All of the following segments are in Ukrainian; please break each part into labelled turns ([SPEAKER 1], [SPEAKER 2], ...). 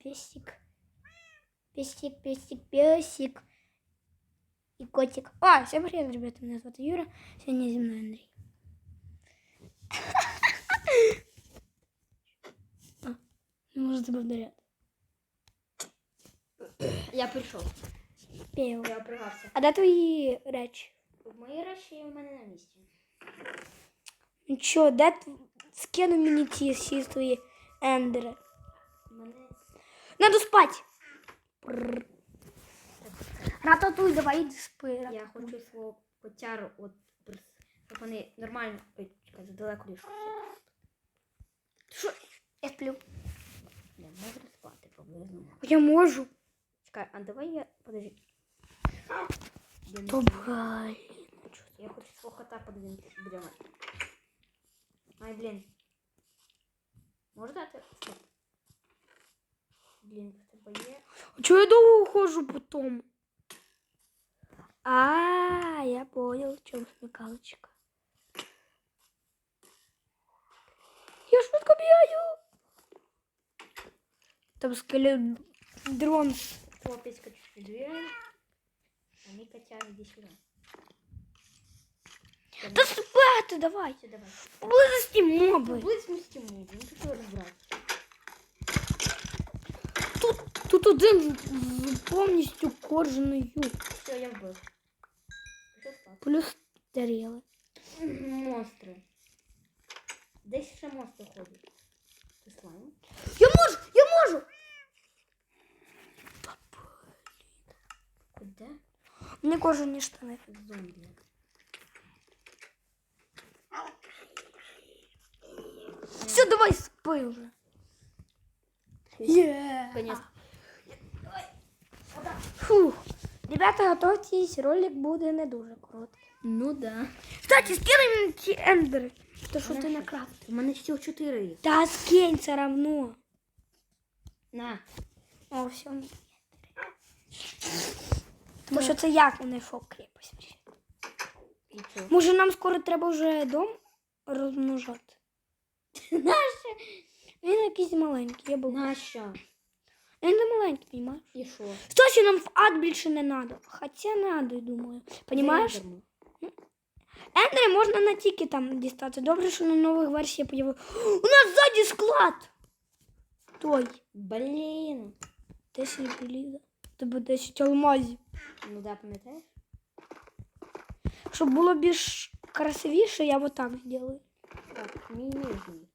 [SPEAKER 1] песик. Песик, песик, песик. И котик. А, всем привет, ребята, меня зовут Юра. Сегодня зі мною Андрій. А, не можу тебе вдаряти.
[SPEAKER 2] Я прийшов.
[SPEAKER 1] Пів.
[SPEAKER 2] Я опрягався.
[SPEAKER 1] А де твої речі?
[SPEAKER 2] Мої речі у мене на місці.
[SPEAKER 1] Ну чо, де тв... скину мені ті всі твої ендери?
[SPEAKER 2] У мене
[SPEAKER 1] Надо спать. Рататуй, давай іди спи.
[SPEAKER 2] я
[SPEAKER 1] рататуй.
[SPEAKER 2] хочу свого котяру, от брс, щоб вони нормально. Ой, чекай, задалеко ліжко.
[SPEAKER 1] Що? Я сплю.
[SPEAKER 2] Я можу спати поблизу.
[SPEAKER 1] Я можу.
[SPEAKER 2] Чекай, а давай я. Подожди. Я, не
[SPEAKER 1] То
[SPEAKER 2] знаю.
[SPEAKER 1] блін.
[SPEAKER 2] я хочу свого кота подивитися біля мене. Ай, блін. Може дати? Стоп. Блін, в тебе є.
[SPEAKER 1] А чого я довго ходжу по тому? А, я понял, в чому смікалочка. Я швидко бігаю. Там скелет дрон.
[SPEAKER 2] Твого писька чуть-чуть двигай. А мій котяр іди сюди.
[SPEAKER 1] Та спати давай.
[SPEAKER 2] Все, давай.
[SPEAKER 1] Поблизості моби.
[SPEAKER 2] Будь смістимо, ну тут його розбирати.
[SPEAKER 1] Тут, тут один з- з повністю кожаною.
[SPEAKER 2] Все, я вбив. Пішов спати.
[SPEAKER 1] Плюс таріли.
[SPEAKER 2] Монстри. Десь ще монстри ходять. Це слайм?
[SPEAKER 1] Я можу, я можу.
[SPEAKER 2] Куди?
[SPEAKER 1] Мені кожані штани.
[SPEAKER 2] Зомбі.
[SPEAKER 1] Все, давай спи вже. Є.
[SPEAKER 2] Конець.
[SPEAKER 1] Фух. Ребята, готовьтесь, ролик буде не дуже короткий.
[SPEAKER 2] Ну да.
[SPEAKER 1] Кстати, скинь мені ці ендери. То що ти
[SPEAKER 2] Хорошо. У мене всього чотири їх.
[SPEAKER 1] Та скинь все равно.
[SPEAKER 2] На.
[SPEAKER 1] О, все. Тому що це як знайшов крепость.
[SPEAKER 2] І що?
[SPEAKER 1] Може нам скоро треба вже дом розмножати?
[SPEAKER 2] Нащо?
[SPEAKER 1] Він якийсь маленький, я був.
[SPEAKER 2] Нащо?
[SPEAKER 1] Він не маленький, понимаєш?
[SPEAKER 2] І що?
[SPEAKER 1] Кстати, нам в ад більше не надо. Хоча надо, думаю. Понимаєш?
[SPEAKER 2] Ядерно.
[SPEAKER 1] Ендери можна на тільки там дістати. Добре, що на нових версіях появив. У нас ззаді склад. Той.
[SPEAKER 2] Блін.
[SPEAKER 1] 10 желіза. Тебе 10 алмазів.
[SPEAKER 2] Ну да, пам'ятаєш?
[SPEAKER 1] Щоб було більш красивіше, я вот так зроблю.
[SPEAKER 2] Так, мій нижній.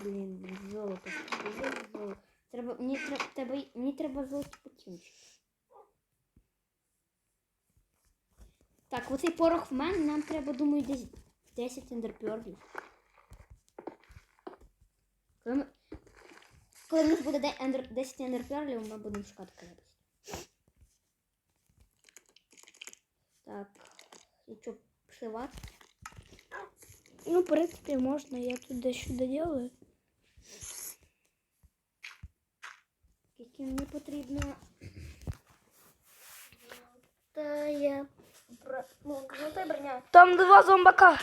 [SPEAKER 2] Блін, золото. Є золото. Треба, мені, треба, тебе, мені треба золоті потінчики. Так, оцей порох в мене, нам треба, думаю, десь 10 ендерперлів. Коли, ми, коли в нас буде де- ендер, 10 ендерперлів, ми будемо шукати крепость. Так, і що, пішли в ад?
[SPEAKER 1] Ну, в принципі, можна. Я тут дещо доделаю.
[SPEAKER 2] Тільки мені потрібно. Та я. Ну, броня.
[SPEAKER 1] Там два зомбака.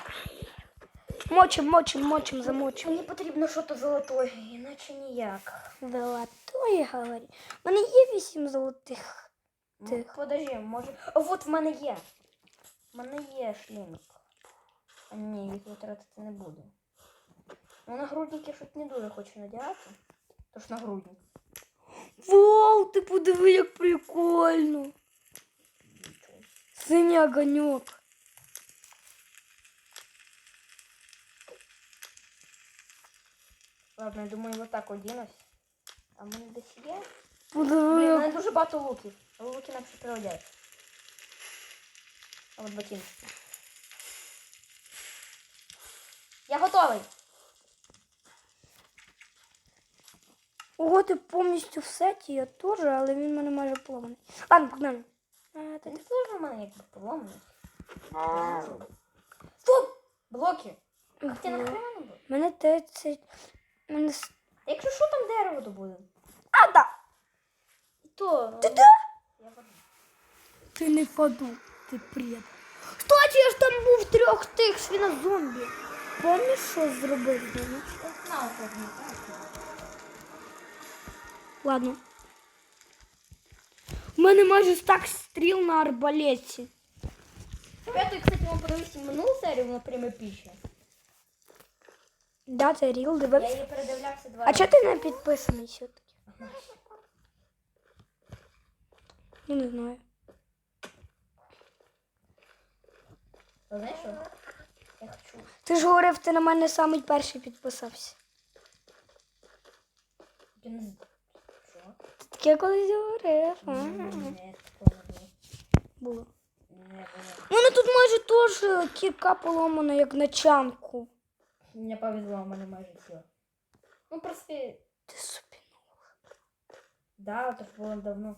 [SPEAKER 1] Мочим, мочим, мочим, замочим.
[SPEAKER 2] Мені потрібно щось золотое, іначе ніяк.
[SPEAKER 1] Золотое, говори. У мене є вісім золотих.
[SPEAKER 2] Ну. Подожди, може. А от в мене є. В мене є шлінок. А ні, їх витратити не буду. Ну, нагрудники щось не дуже хочу надягати. Тож нагрудник.
[SPEAKER 1] Вау, ти подиви, як прикольно. Синій огоньок.
[SPEAKER 2] Ладно, я думаю, вот так одінусь. А в мене десь є.
[SPEAKER 1] Подиви,
[SPEAKER 2] Блін, у
[SPEAKER 1] як
[SPEAKER 2] мене дуже багато луків. А луки нам ще переодяють. А от ботинки. Я готовий.
[SPEAKER 1] Ого, ти повністю в сеті, я теж, але він в мене майже поломаний. Ладно, погнали. А,
[SPEAKER 2] Та не теж у мене якби поломаний. Стоп! Блоки. А ти
[SPEAKER 1] Ого.
[SPEAKER 2] нахрена не буде?
[SPEAKER 1] Мене 30. Мене... с-
[SPEAKER 2] А якщо що там дерево то буде?
[SPEAKER 1] А, да.
[SPEAKER 2] То.
[SPEAKER 1] Ти де?
[SPEAKER 2] Я воду.
[SPEAKER 1] Ти не впаду, ти пред. Кстати, я ж там був трьох тих свинозомбі. Помніш, що зробив з ними?
[SPEAKER 2] На, ось, ось.
[SPEAKER 1] Ладно. У мене майже стак стріл на арбалеті.
[SPEAKER 2] Я тут, кстати, вам подивився минулу серію, вона прямо піще.
[SPEAKER 1] Да, це ріл,
[SPEAKER 2] Я
[SPEAKER 1] дивився.
[SPEAKER 2] її передивлявся два
[SPEAKER 1] А
[SPEAKER 2] рази.
[SPEAKER 1] чого ти не підписаний все-таки? Ну, не знаю.
[SPEAKER 2] А знаєш що? Я хочу.
[SPEAKER 1] Ти ж говорив, ти на мене самий перший підписався.
[SPEAKER 2] Я не знаю. Що?
[SPEAKER 1] Таке колись говорив.
[SPEAKER 2] було.
[SPEAKER 1] Мене тут майже теж кірка поломана, як на чанку.
[SPEAKER 2] Мені повезло, у мене майже все. Ну, просто,
[SPEAKER 1] Ти собі.
[SPEAKER 2] да, то було давно.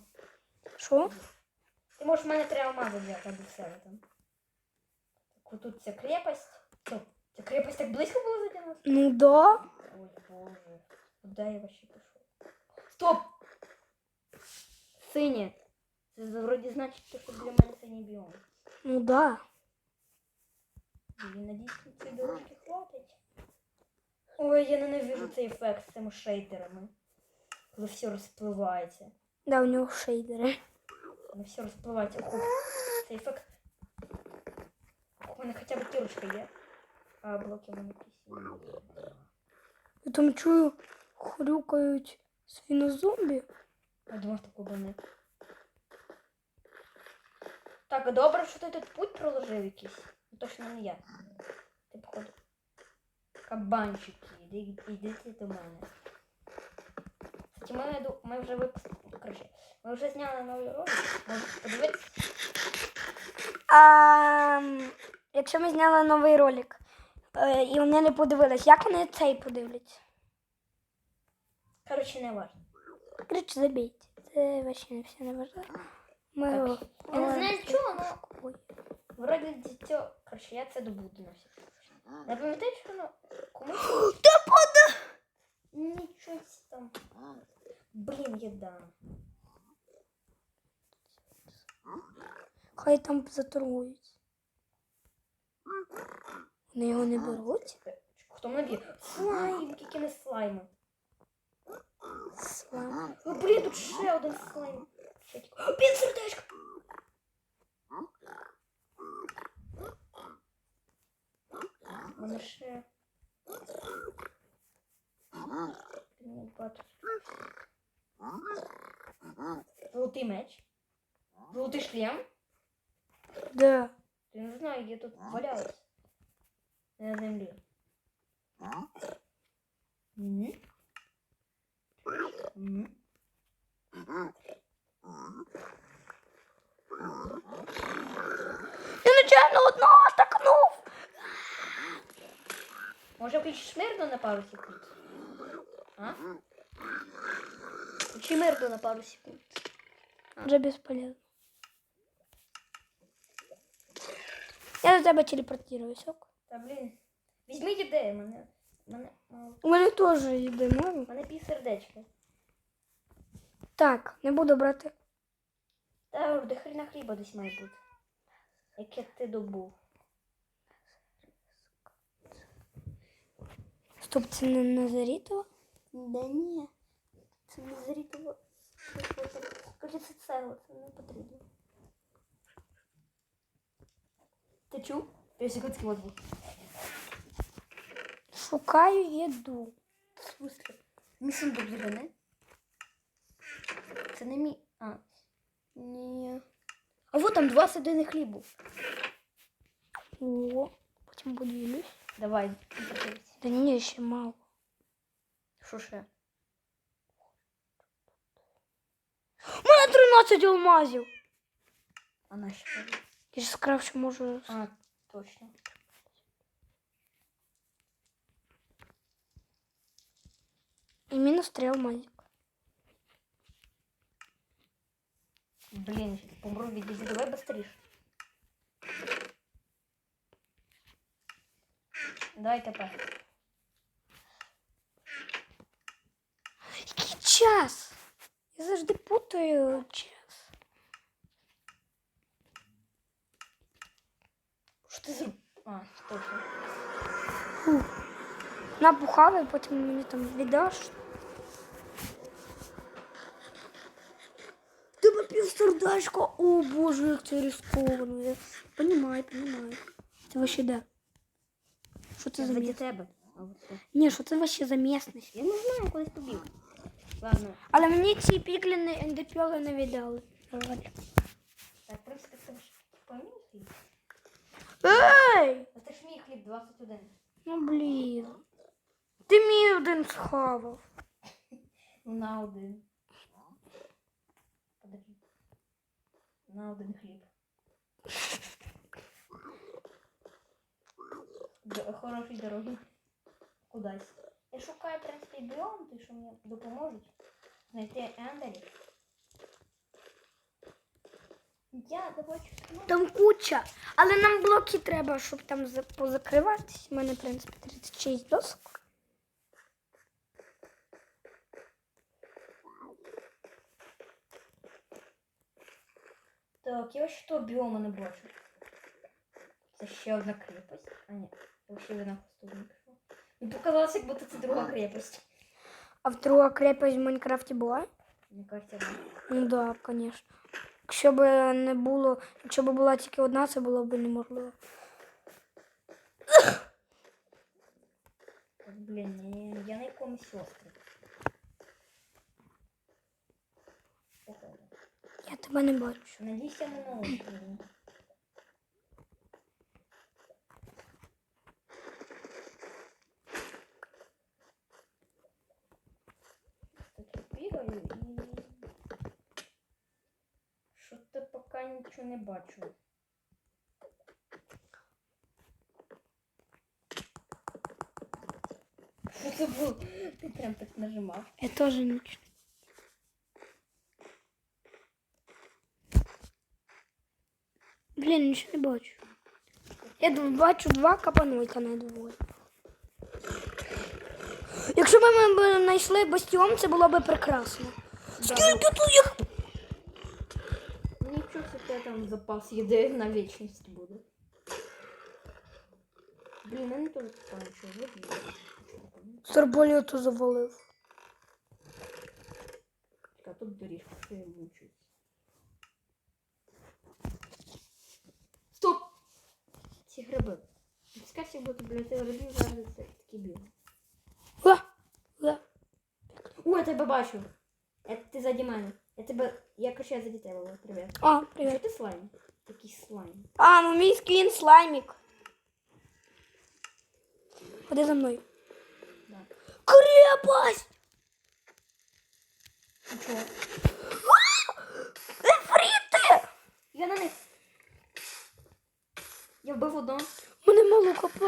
[SPEAKER 1] Що?
[SPEAKER 2] Ти можеш в мене три алмази взяти або все там. Так, тут ця крепость. Стоп, ця крепость так близько була за нас?
[SPEAKER 1] Ну да.
[SPEAKER 2] Ой, боже. Куда я вообще пішов? Стоп! Синє. Це вроді значить, що для мене синій біом.
[SPEAKER 1] Ну да.
[SPEAKER 2] Блін, надіюсь, цієї дорожки хватить. Ой, я ненавижу цей ефект з цими шейдерами. Коли все розпливається.
[SPEAKER 1] Да, у нього шейдери.
[SPEAKER 2] Коли все розпливається. Ох, цей ефект. У мене хоча б кірочка є. А блоки в мене якісь.
[SPEAKER 1] Я там чую, хрюкають свинозомбі.
[SPEAKER 2] Я таку не. Так, добре, що ти тут путь проложив якийсь. Ну, Точно не я. Ти походу. Кабанчики, іди- ідіть до мене. Кстати, ми, ми вже випустили. Короче, ми вже зняли новий ролик. Можете подивитися.
[SPEAKER 1] А, якщо ми зняли новий ролик, е, і вони не подивились, як вони цей подивляться?
[SPEAKER 2] Короче, не важно.
[SPEAKER 1] Коротше, забійте. Це вообще не все не важливо. Ми його-
[SPEAKER 2] Я не знаю чого, але
[SPEAKER 1] Ой.
[SPEAKER 2] вроді дитя. Короче, я це добуду на всякий случай. Не пам'ятаєш, що воно комусь.
[SPEAKER 1] Та пода!
[SPEAKER 2] Нічого там. Блін, єда.
[SPEAKER 1] Хай там заторгують. Вони його не беруть.
[SPEAKER 2] Хто мене б'є? Слайм, які не слайми.
[SPEAKER 1] Слава.
[SPEAKER 2] О, блін, тут ще один слайм. Ще тільки- О, Блін, сердечко. У мене ще. Блін, бачу. Золотий меч. Золотий шлем.
[SPEAKER 1] Да.
[SPEAKER 2] Я не знаю, где тут валялось. На земле. М?
[SPEAKER 1] Я нечайно одного атакнув.
[SPEAKER 2] Може включиш мирно на пару секунд? А? Включи мирно на пару секунд.
[SPEAKER 1] Вже безполезно. Я до тебе телепортируюсь, ок?
[SPEAKER 2] Та блін. Візьми ідею, мене. Мене.
[SPEAKER 1] У мене теж їди маю.
[SPEAKER 2] Мене пів сердечка.
[SPEAKER 1] Так, не буду брати.
[SPEAKER 2] Та до хрена хліба десь має бути. Яке ти добув.
[SPEAKER 1] Стоп, це не Назарітова?
[SPEAKER 2] Да ні. Це не зрітово. Скажи, це це не потрібно. Ти чув? Я секундський отзвук.
[SPEAKER 1] Шукаю їду.
[SPEAKER 2] В смысле? Мій сундук згане? Це не мій. А. Ні. А вот там два садини хлібу.
[SPEAKER 1] О, потім поділюсь.
[SPEAKER 2] Давай.
[SPEAKER 1] Да ні, ще мало.
[SPEAKER 2] Що ще?
[SPEAKER 1] У мене 13 алмазів.
[SPEAKER 2] А наші.
[SPEAKER 1] Я ж сказав, що можу.
[SPEAKER 2] А, точно.
[SPEAKER 1] І мінус 3 алмазів.
[SPEAKER 2] Блін, помру від дізі. Давай быстріше. Давай тепер.
[SPEAKER 1] Який час? Я завжди путаю час.
[SPEAKER 2] Що ти зроб... А, точно.
[SPEAKER 1] Фу. Напухали, потім мені там віддаш. Тебе півсердечко. О боже, як це рисковано. Я понімаю, понімаю. Це вообще де? Що це за місце?
[SPEAKER 2] тебе. А.
[SPEAKER 1] Ні, що це вообще за місцевість?
[SPEAKER 2] Я не знаю, кудись побіг. Ладно.
[SPEAKER 1] Але мені ці пікліни ендепьоли не віддали.
[SPEAKER 2] Так, в принципі, це ж мій хліб.
[SPEAKER 1] Ей!
[SPEAKER 2] А це ж мій хліб 21.
[SPEAKER 1] Ну блін. Ти мій один схавав.
[SPEAKER 2] Ну, на один. На один хліб. Д- Хорошої дороги. Кудись. Я шукаю, в принципі, біом, ти що мені допоможуть. Знайти ендерів. Я добачу.
[SPEAKER 1] Там куча. Але нам блоки треба, щоб там за- позакриватись. У мене, в принципі, 36 досок.
[SPEAKER 2] Так, я ось що біома не бачу. Це ще одна крепость. А ні, я ще на хвосту не пішов. Мені показалося, як будто це друга крепость.
[SPEAKER 1] А в друга крепость в Майнкрафті була?
[SPEAKER 2] Мені кажеться, да.
[SPEAKER 1] Ну да, звісно. Якщо б не було, якщо б була тільки одна, це було б неможливо.
[SPEAKER 2] Блін, ні, я на якомусь острові.
[SPEAKER 1] Я тебе не бачу.
[SPEAKER 2] Надійся на я бігаю і... Що-то поки нічого не бачу. Що це було? Ти прям так нажимав.
[SPEAKER 1] Я теж нічого. Блін, нічого не бачу. Я бачу два капанулька на двоє. Якщо б ми знайшли бастіон, це було б прекрасно. Скільки тут їх?
[SPEAKER 2] Нічого себе там запас їди на вічність буде. Блін, мене питаю, що виб'є.
[SPEAKER 1] Завалив.
[SPEAKER 2] А тут доріжка, що я мучусь. Ці гриби. Скажіть, бо біля цих грибів зараз такі білі. О, я тебе бачу. Я, ти заді мене. Я тебе. Я я заді тебе. Влад, Привіт.
[SPEAKER 1] А,
[SPEAKER 2] Що
[SPEAKER 1] привіт.
[SPEAKER 2] ти слайм? Такий слайм.
[SPEAKER 1] А, ну мій скін слаймік. Ходи за мною.
[SPEAKER 2] Да.
[SPEAKER 1] Крепость! Ефріти!
[SPEAKER 2] Я на них. Вбив одного.
[SPEAKER 1] Мене мало хп.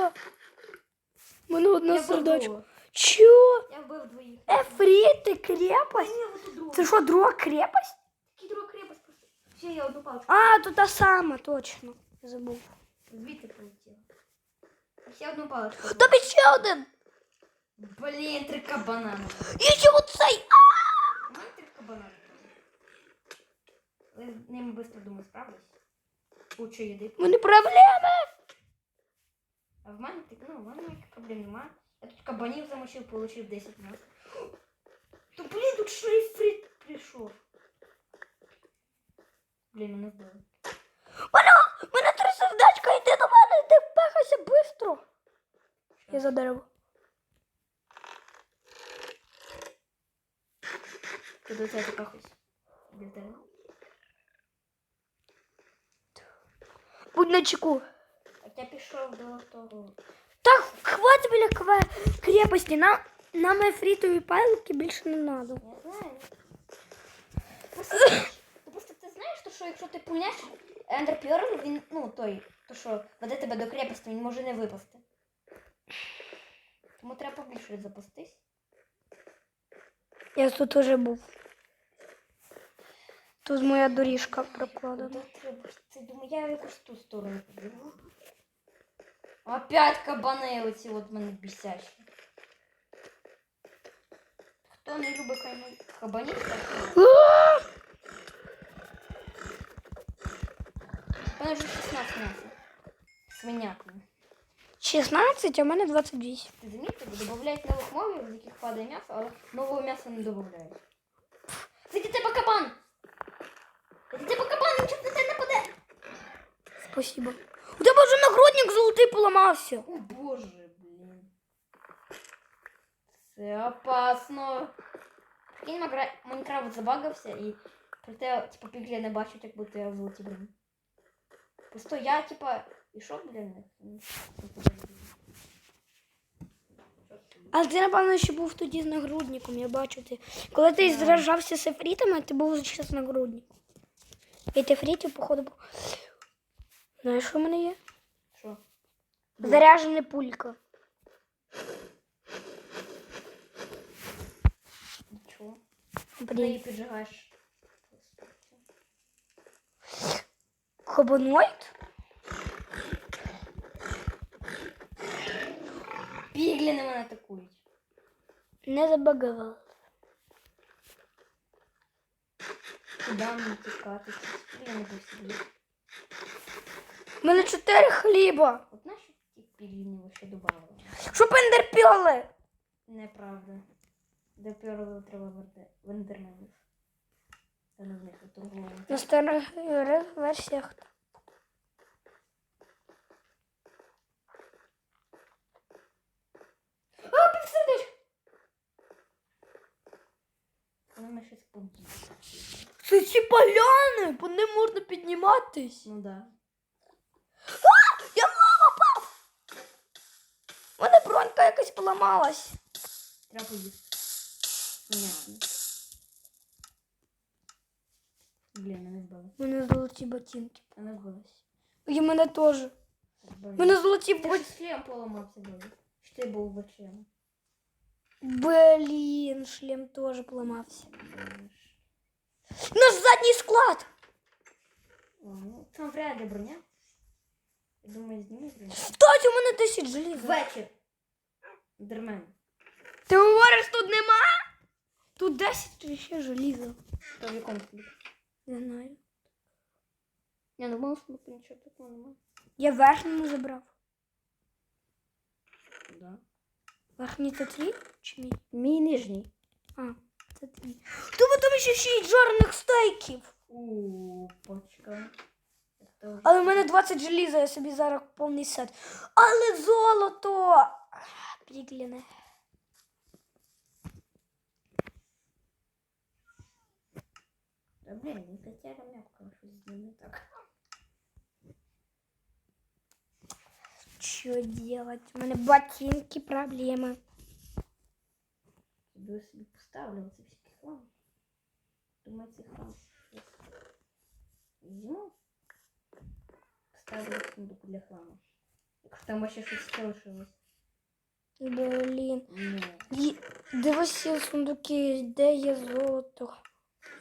[SPEAKER 1] Мене одне
[SPEAKER 2] Я вбив
[SPEAKER 1] сердечко.
[SPEAKER 2] другого.
[SPEAKER 1] Чо?
[SPEAKER 2] Я вбив двоїх.
[SPEAKER 1] Ефріти, крепость?
[SPEAKER 2] Ні, отут друга.
[SPEAKER 1] Це що, друга крепость?
[SPEAKER 2] Такий друга крепость просто. Все, я одну паличку.
[SPEAKER 1] А, то та сама, точно. Я забув.
[SPEAKER 2] Звідти полетіла. Ще одну паличку.
[SPEAKER 1] Тобі ще один.
[SPEAKER 2] Блін, три кабана.
[SPEAKER 1] І ще оцей.
[SPEAKER 2] У мене три кабана. Ви з ними швидко, думаю, справлюсь. Кучу їди.
[SPEAKER 1] У мене проблеми.
[SPEAKER 2] А в мене ну, в мене ніяких проблем немає. Я тут кабанів замочив, получив 10 м'яс. То блін, тут шлейфрит прийшов. Блін, мене вбили.
[SPEAKER 1] Мене, мене три сердечка, йди до мене, ти пехайся швидко. Я за дерево.
[SPEAKER 2] Ти тебе така. Біля тебе.
[SPEAKER 1] Будь на чеку.
[SPEAKER 2] Я пішов до того.
[SPEAKER 1] Так, хватить біля крепості. Нам, нам ефрітові пайлики більше не треба.
[SPEAKER 2] Я знаю. Просто, просто ти знаєш, то, що якщо ти пульнеш Ендер він, ну, той, то, що веде тебе до крепості, він може не випасти. Тому треба побільше запастись.
[SPEAKER 1] Я тут уже був. Тут моя доріжка прокладена.
[SPEAKER 2] Це, думаю, я в якусь ту сторону побігу. Опять кабани оці от мене бісячі. Хто не любить кабанів, У мене вже 16 м'яса. Свинятина.
[SPEAKER 1] 16, а в мене 28.
[SPEAKER 2] Ти замітив, додають нових мовів, з яких падає м'ясо, але нового м'яса не додають. Це тебе кабан! Це до тебе кабан, він чого на?
[SPEAKER 1] Спасибо. У тебе вже нагрудник золотий поламався.
[SPEAKER 2] О боже, блін. Це опасно. Прикинь, Майнкрафт забагався і проте, типа, піглі не бачать, як будто я в золотій броні. Просто я, типа, біля них. ну.
[SPEAKER 1] Але ти, напевно, ще був тоді з нагрудником, я бачу ти. Коли ти зражався з ефрітами, ти був ще з нагрудником. І ти походу. Знаєш, що в мене є?
[SPEAKER 2] Що?
[SPEAKER 1] Заряжена пулька.
[SPEAKER 2] Нічого. Ти її піджигаєш.
[SPEAKER 1] Хобоноїд?
[SPEAKER 2] Пігліни мене атакують.
[SPEAKER 1] Не забагував.
[SPEAKER 2] Куди мені тікати? Пігліни був собі.
[SPEAKER 1] У мене чотири хліба.
[SPEAKER 2] От нащо ті пігліни ще додали?
[SPEAKER 1] Щоб ендерпіли.
[SPEAKER 2] Неправда. До треба вендерменів. Та не в них торговувати.
[SPEAKER 1] На старих версіях.
[SPEAKER 2] А, підсидиш! Мене щось поб'ють.
[SPEAKER 1] Це ці поляни, по ним можна підніматись.
[SPEAKER 2] Ну да.
[SPEAKER 1] Я в лаву пав! У мене бронька якась поламалась.
[SPEAKER 2] Треба поїсти. Понятно. Блін, мене вбили.
[SPEAKER 1] У мене золоті ботинки.
[SPEAKER 2] Мене вбилась.
[SPEAKER 1] І в мене теж. У мене золоті
[SPEAKER 2] Ти
[SPEAKER 1] ботинки.
[SPEAKER 2] ж шлем поламався був. Чи ти був в очем?
[SPEAKER 1] Блін, шлем теж поламався. Наш задній склад.
[SPEAKER 2] Там вряд ли броня. Я думаю, зніми броню.
[SPEAKER 1] Стать, у мене 10 желіза.
[SPEAKER 2] Вечір. Дермен.
[SPEAKER 1] Ти говориш, тут нема? Тут 10 тут ще желіза.
[SPEAKER 2] То в якому тобі?
[SPEAKER 1] Не знаю.
[SPEAKER 2] Я не мав смутку, нічого такого немає.
[SPEAKER 1] Я верхньому забрав.
[SPEAKER 2] Да.
[SPEAKER 1] Верхній це твій чи мій?
[SPEAKER 2] Мій нижній.
[SPEAKER 1] А, це твій. Тобі там ще 6 жорних стейків.
[SPEAKER 2] Это
[SPEAKER 1] Але в мене 20 желіза, я собі зараз повний сет. Але золото! Пігліне.
[SPEAKER 2] Да блин, не хотела мягко щось з ним не так.
[SPEAKER 1] Що делать? У мене ботинки проблеми.
[SPEAKER 2] Тобі собі поставлю оце всякі хлам. Думаю, це хлам. Візьму. Поставлю в сундук для хламу. Якщо там ще щось залишилось.
[SPEAKER 1] Блін.
[SPEAKER 2] Ні.
[SPEAKER 1] Ї- Дивися сундуки, де є золото.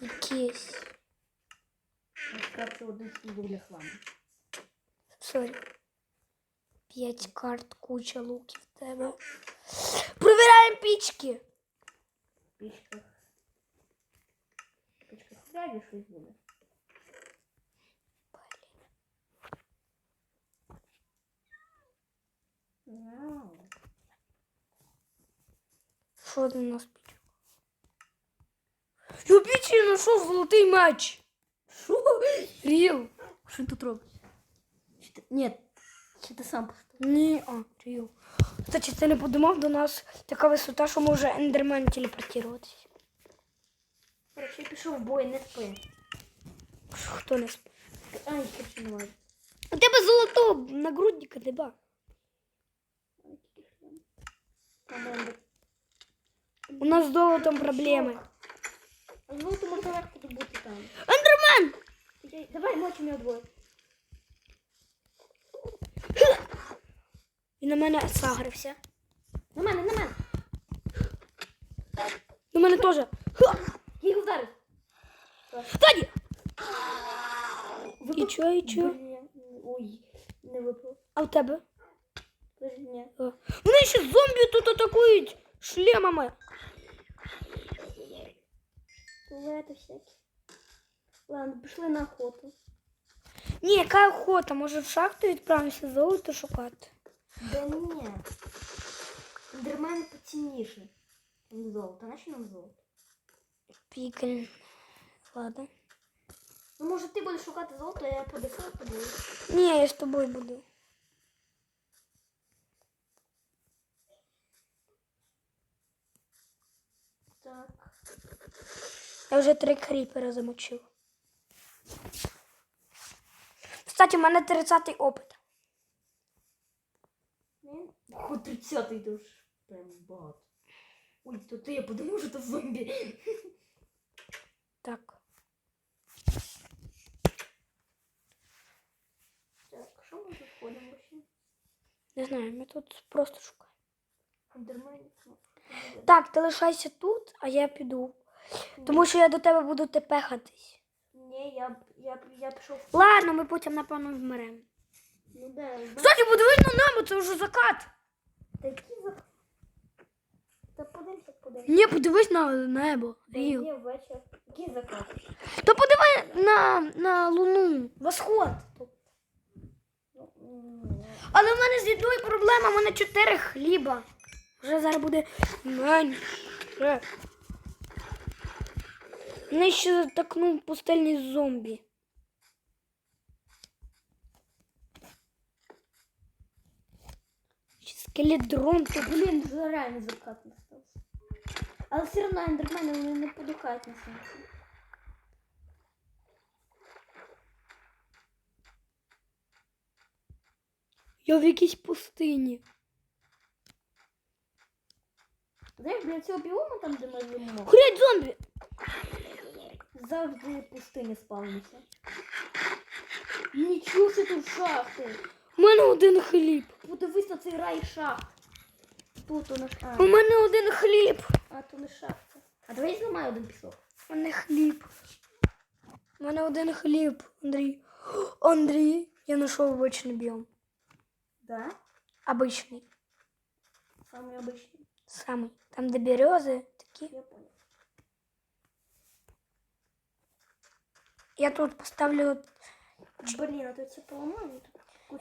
[SPEAKER 1] Якесь.
[SPEAKER 2] Я скрафчу один сундук для хламу.
[SPEAKER 1] Сорі. П'ять карт, куча луків в тебе. Провіряємо пічки.
[SPEAKER 2] Пічках. Пічках вряд щось буде. Мяу.
[SPEAKER 1] Що там у нас в пічі знайшов золотий меч.
[SPEAKER 2] Що?
[SPEAKER 1] Ріл.
[SPEAKER 2] Що тут робиш? Ні, чи ти сам поставив?
[SPEAKER 1] Ні, а, ріл. Кстати, ти не подумав до нас така висота, що може ендермен телепортуватися.
[SPEAKER 2] Короче, я пішов в бой, не спи.
[SPEAKER 1] Хто не спить?
[SPEAKER 2] Ай, короче, немає.
[SPEAKER 1] У тебе золото нагрудника деба.
[SPEAKER 2] Команда.
[SPEAKER 1] У нас з золотом проблеми.
[SPEAKER 2] А золото можна легко добути там.
[SPEAKER 1] Ендермен!
[SPEAKER 2] Я- Давай мочимо його двоє.
[SPEAKER 1] Він на мене сагрився.
[SPEAKER 2] На мене, на мене.
[SPEAKER 1] На мене теж.
[SPEAKER 2] Я його вдарив.
[SPEAKER 1] Таді! І чо, і чо?
[SPEAKER 2] Ой, не випав.
[SPEAKER 1] А в тебе?
[SPEAKER 2] Ні.
[SPEAKER 1] А. Вони ще зомбі тут атакують шлемами.
[SPEAKER 2] Туалети всякі. Ладно, пішли на охоту.
[SPEAKER 1] Ні, яка охота, може в шахту відправимося золото шукати.
[SPEAKER 2] Да ні. Ендермен поцінніше. ніж Золото. Наче нам золото.
[SPEAKER 1] Пікель. Ладно.
[SPEAKER 2] Ну, може, ти будеш шукати золото, а я по десятку буду.
[SPEAKER 1] Ні, я з тобою буду.
[SPEAKER 2] Так.
[SPEAKER 1] Я вже три кріпера замочив. Кстати, у мене 30-й опит.
[SPEAKER 2] Ого, 30-й душ. Прям багато. Ой, то ти я подумав, що це зомбі.
[SPEAKER 1] Так.
[SPEAKER 2] Так, що ми тут ходимо ще?
[SPEAKER 1] Не знаю, ми тут просто шукаємо. Так, ти лишайся тут, а я піду. Тому що я до тебе буду тепехатись.
[SPEAKER 2] Ні, я, я, я пішов.
[SPEAKER 1] Ладно, ми потім, напевно, вмремо.
[SPEAKER 2] Ну де?
[SPEAKER 1] Кстати, подивись на небо, це вже закат.
[SPEAKER 2] Такі за... Та подивимося, подивимося.
[SPEAKER 1] Ні, подивись на небо. Рів.
[SPEAKER 2] Є вечір. Який закат?
[SPEAKER 1] То подиви на, на луну. Восход.
[SPEAKER 2] Ну,
[SPEAKER 1] Але в мене з їдою проблема, в мене чотири хліба. Вже зараз буде менше. Мене ще затакнув пустельний зомбі. Скеледрон тут.
[SPEAKER 2] Блін, вже реально закат настався. Але все одно ендермени вони не подухають на сонці.
[SPEAKER 1] Я в якійсь пустині.
[SPEAKER 2] Знаєш, біля цього біому, там, де ми живемо,
[SPEAKER 1] Хурять зомбі!
[SPEAKER 2] завжди пустині спавняться. Нічого тут шахти.
[SPEAKER 1] У мене один хліб.
[SPEAKER 2] Подивись на цей рай шахт. Тут у нас. А,
[SPEAKER 1] У мене один хліб.
[SPEAKER 2] а то не шахта. А давай зламай один пісок.
[SPEAKER 1] У мене хліб. У мене один хліб, Андрій. Андрій, я знайшов обичний біом.
[SPEAKER 2] Да?
[SPEAKER 1] Обичний.
[SPEAKER 2] Самый обычный.
[SPEAKER 1] Самий. Там, де берези такі.
[SPEAKER 2] Я понял.
[SPEAKER 1] Я тут поставлю.
[SPEAKER 2] Блин, а то це поламали тут.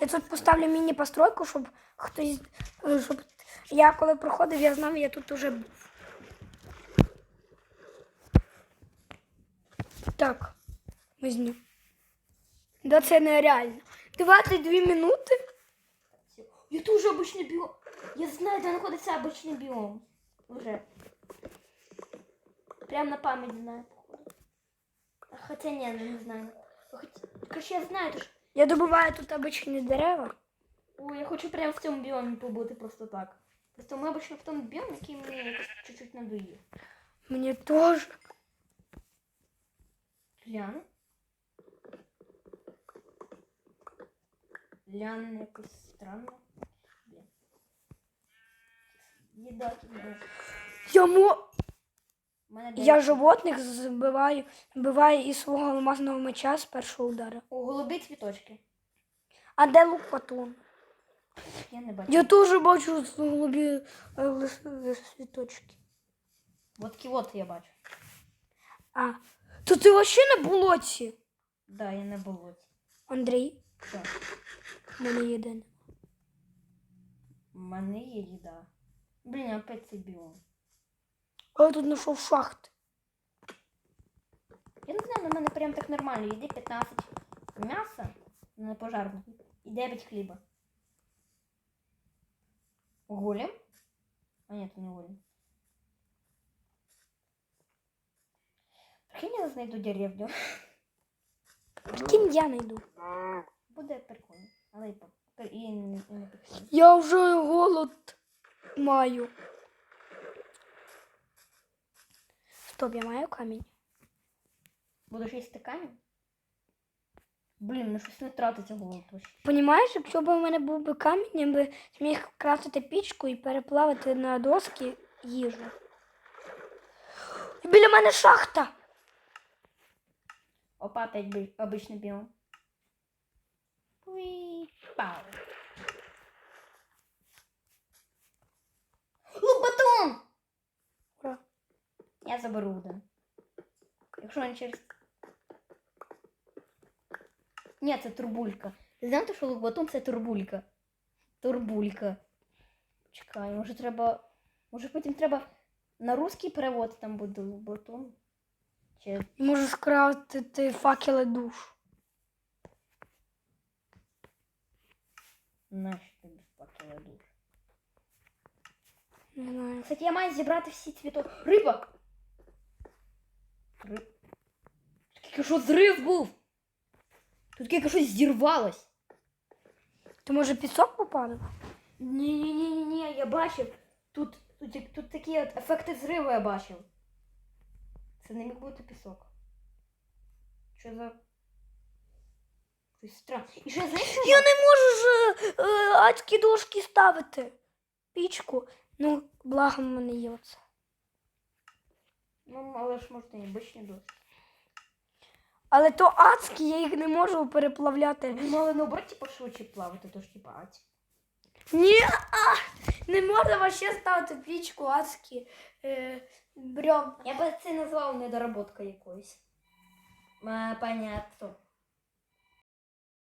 [SPEAKER 1] Я тут поставлю міні-постройку, щоб хтось. е, Щоб я коли проходив, я знав, я тут уже був. Так. Візьму. Да це нереально. 22 минути.
[SPEAKER 2] Я тоже обычный биом. Я знаю, де знаходиться обычный биом. Уже. Прям на память знаю, походу. А Хотя не, ну, не знаю. Хотя, короче, я знаю, то ж.
[SPEAKER 1] Я добуваю тут обичні дерева.
[SPEAKER 2] Ой, я хочу прямо в цьому біомі побути просто так. Просто ми обично в тому біомі, який мені якось чуть-чуть надоїв.
[SPEAKER 1] Мені теж.
[SPEAKER 2] Лян. Лян якось странно. Блін. Їда тут не.
[SPEAKER 1] Я, мо...
[SPEAKER 2] У
[SPEAKER 1] я животних збиваю, вбиваю із свого алмазного меча з першого удару.
[SPEAKER 2] О, голубі цвіточки.
[SPEAKER 1] А де лукатун?
[SPEAKER 2] Я не бачу.
[SPEAKER 1] Я теж бачу голубі е, лис-
[SPEAKER 2] От кілот я бачу.
[SPEAKER 1] А, то ти взагалі на болоті?
[SPEAKER 2] Да, я на болоті.
[SPEAKER 1] Андрій,
[SPEAKER 2] Так.
[SPEAKER 1] в мене єдине.
[SPEAKER 2] У мене є їда. Блін, опять цей біом.
[SPEAKER 1] А я тут знайшов шахти.
[SPEAKER 2] Я не знаю, на мене прям так нормально. Їди 15 м'яса на пожарну і 9 хліба. Голем? А ні, це не голем. Прикинь, я знайду деревню.
[SPEAKER 1] Прикинь, я знайду.
[SPEAKER 2] Буде прикольно. Але і, і, і не прикольно.
[SPEAKER 1] Я вже голод маю. Стоп, я маю камінь.
[SPEAKER 2] Будеш їсти камінь? Блін, ну щось не тратиться вообще.
[SPEAKER 1] Понімаєш, якщо б у мене був би камінь, я би зміг крафтити пічку і переплавити на доски їжу. І біля мене шахта.
[SPEAKER 2] Опа, опять би- обичний біом. Пау. Я заберу один. Якщо він через. Ні, це турбулька. Ти знаєте, що лук-батон це турбулька? Турбулька. Чекай, може треба. Може потім треба на русський перевод там буде бутон. Чи
[SPEAKER 1] І можу скрафтити факели душ.
[SPEAKER 2] нащо тобі факели душ?
[SPEAKER 1] Не знаю.
[SPEAKER 2] Кстати, я маю зібрати всі цвіто. Риба! Тут тільки що зрив був. Тут тільки щось зірвалось.
[SPEAKER 1] Ти може пісок попадав?
[SPEAKER 2] Ні-ні-ні, я бачив. Тут, тут, тут такі от ефекти зриву я бачив. Це не міг бути пісок. Що за. Щось странне. І що знаєш? що
[SPEAKER 1] Я не можу ж е, е, адські дошки ставити. Пічку. Ну, благо мене є оце.
[SPEAKER 2] Ну, але ж можна і обичні дошки.
[SPEAKER 1] Але то адські, я їх не можу переплавляти.
[SPEAKER 2] Ви мали наоборот, типу, швидше плавати, тож типу адські.
[SPEAKER 1] Ні, а, не можна вообще ставити пічку адські. Е, брьом.
[SPEAKER 2] Я би це назвав недоработка якоюсь. А, понятно.